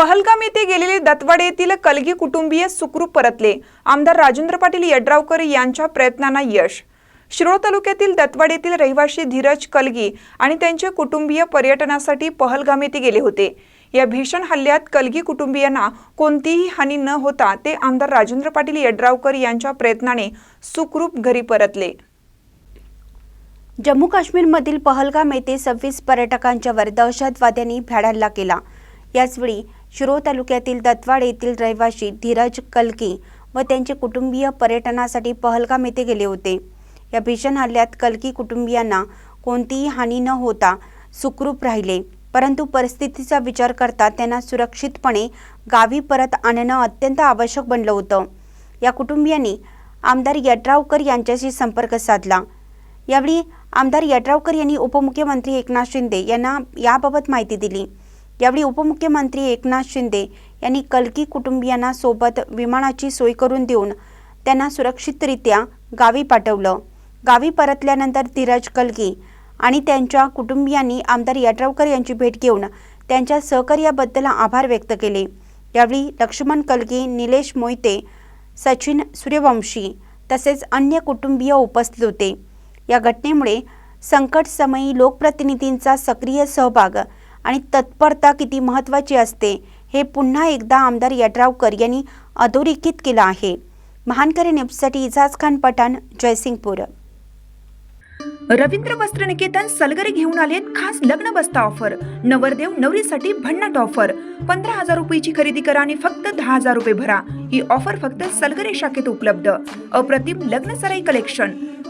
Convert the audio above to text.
पहलगाम येथे गेलेले दत्तवाड येथील कलगी कुटुंबीय सुखरूप परतले. आमदार राजेंद्र पाटील यड्रावकर यांच्या प्रयत्नांना यश. शिरोळ तालुक्यातील दत्तवाड येथील रहिवाशी धीरज कलगी आणि त्यांचे कुटुंबीय पर्यटनासाठी पहलगाम येथे गेले होते. या भीषण हल्ल्यात कलगी कुटुंबियांना कोणतीही हानी न होता ते आमदार राजेंद्र पाटील यड्रावकर यांच्या प्रयत्नाने सुखरूप घरी परतले. जम्मू काश्मीरमधील पहलगाम येथे सव्वीस पर्यटकांच्यावर दहशतवाद्यांनी भ्याड हल्ला केला. याचवेळी शिरोळ तालुक्यातील दत्वाड येथील रहिवाशी धीरज कलकी व त्यांचे कुटुंबीय पर्यटनासाठी पहलगाम येथे गेले होते. या भीषण हल्ल्यात कलकी कुटुंबियांना कोणतीही हानी न होता सुखरूप राहिले. परंतु परिस्थितीचा विचार करता त्यांना सुरक्षितपणे गावी परत आणणं अत्यंत आवश्यक बनलं होतं. या कुटुंबियांनी आमदार यड्रावकर यांच्याशी संपर्क साधला. यावेळी आमदार यड्रावकर यांनी उपमुख्यमंत्री एकनाथ शिंदे यांना याबाबत माहिती दिली. यावेळी उपमुख्यमंत्री एकनाथ शिंदे यांनी कलकी कुटुंबियांना सोबत विमानाची सोय करून देऊन त्यांना सुरक्षितरित्या गावी पाठवलं. गावी परतल्यानंतर धीरज कलगी आणि त्यांच्या कुटुंबियांनी आमदार यड्रावकर यांची भेट घेऊन त्यांच्या सहकार्याबद्दल आभार व्यक्त केले. यावेळी लक्ष्मण कलगी निलेश मोहिते सचिन सूर्यवंशी तसेच अन्य कुटुंबीय उपस्थित होते. या घटनेमुळे संकटसमयी लोकप्रतिनिधींचा सक्रिय सहभाग आणि तत्परता किती महत्त्वाची असते हे पुन्हा एकदा आमदार यड्रावकर यांनी अधोरेखित केलं आहे. महानकरी न्यूजसाठी इजाज खान पठाण जयसिंगपूर. रवींद्र वस्त्र निकेतन सलगरे घेऊन आलेत खास लग्न बस्ता ऑफर. नवरदेव नवरीसाठी भन्नाट ऑफर. पंधरा हजार रुपयाची खरेदी करा आणि फक्त दहा हजार रुपये भरा. ही ऑफर फक्त सलगरे शाखेत उपलब्ध. अप्रतिम लग्न सराई कलेक्शन.